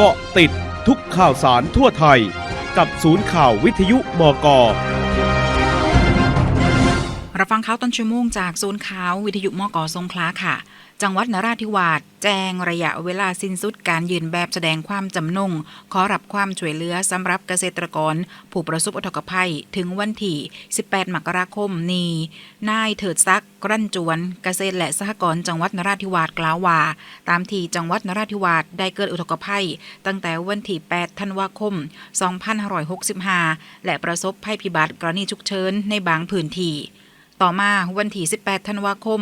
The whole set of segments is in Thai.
เกาะติดทุกข่าวสารทั่วไทย กับศูนย์ข่าววิทยุมก รับฟังข่าวต้นชั่วโมงจากศูนย์ข่าววิทยุมกสงขลาค่ะ จังหวัดนราธิวาสแจ้งระยะเวลาสิ้นสุดการยืนแบบแสดงความจำนง ขอรับความช่วยเหลือสำหรับเกษตรกร ผู้ประสบอุทกภัยถึงวันที่ 18 มกราคมนี้ นายเถิดซักกรันจวนเกษตรและสหกรณ์จังหวัดนราธิวาสกล่าวว่า ตามที่จังหวัดนราธิวาสได้เกิดอุทกภัย ตั้งแต่วันที่ 8 ธันวาคม 2565 และประสบภัยพิบัติกรณีฉุกเฉินในบางพื้นที่ ต่อมาวันที่ 18 ธันวาคม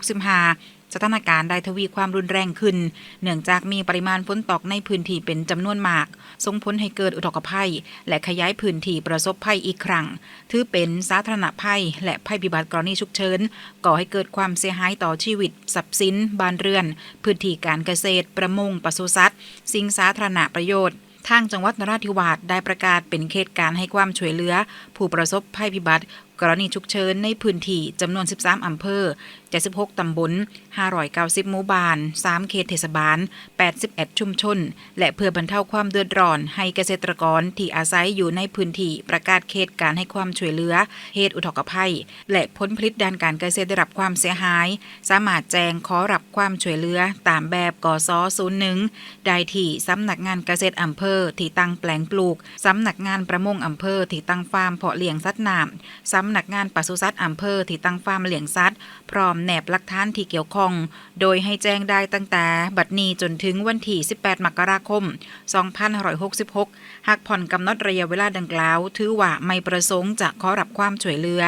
2565 สถานการณ์ได้ทวีความรุนแรงขึ้น เนื่องจากมีปริมาณฝนตกในพื้นที่เป็นจำนวนมาก ส่งผลให้เกิดอุทกภัย และขยายพื้นที่ประสบภัยอีกครั้ง ถือเป็นสาธารณภัย และภัยพิบัติกรณีฉุกเฉิน ก่อให้เกิดความเสียหายต่อชีวิต ทรัพย์สิน บ้านเรือน พื้นที่การเกษตร ประมง ปศุสัตว์ สิ่งสาธารณประโยชน์ทางจังหวัดนราธิวาสได้ประกาศเป็นเขตการให้ความช่วยเหลือ ผู้ประสบภัยพิบัติ กรณีฉุกเฉินในพื้นที่จำนวน 13 อำเภอ 76 ตำบล 590 หมู่บ้าน 3 เขตเทศบาล 81 ชุมชน และเพื่อบรรเทาความเดือดร้อนให้เกษตรกรที่อาศัยอยู่ในพื้นที่ประกาศเขตการให้ความช่วยเหลือ เหตุอุทกภัย และผลผลิตด้านการเกษตรได้รับความเสียหาย สามารถแจ้งขอรับความช่วยเหลือตามแบบกส01ได้ที่สำนักงานเกษตรอำเภอที่ตั้งแปลงปลูก สำนักงานประมงอำเภอที่ตั้งฟาร์มเพาะเลี้ยงสัตว์น้ำสำนักงานปศุสัตว์อำเภอที่ตั้งฟาร์มเลี้ยงสัตว์ พร้อมแนบหลักฐานที่เกี่ยวข้อง โดยให้แจ้งได้ตั้งแต่ บัดนี้จนถึงวันที่ 18 มกราคม 2566 หากผ่อนกำหนดระยะเวลาดังกล่าว ถือว่าไม่ประสงค์จะขอรับความช่วยเหลือ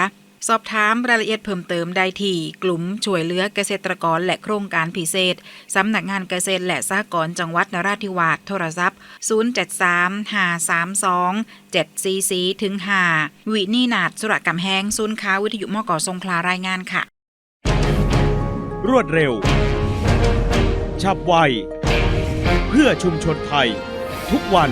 สอบถามรายละเอียดเพิ่มเติมได้ที่กลุ่มช่วยเหลือเกษตรกรและโครงการพิเศษ สำนักงานเกษตรและสหกรณ์จังหวัดนราธิวาสโทรศัพท์ 073 532 744ถึง5วินีนาดสุรกำแหงศูนย์ค้าวิทยุมกสงขลารายงานค่ะ รวดเร็ว ฉับไว เพื่อชุมชนไทย ทุกวัน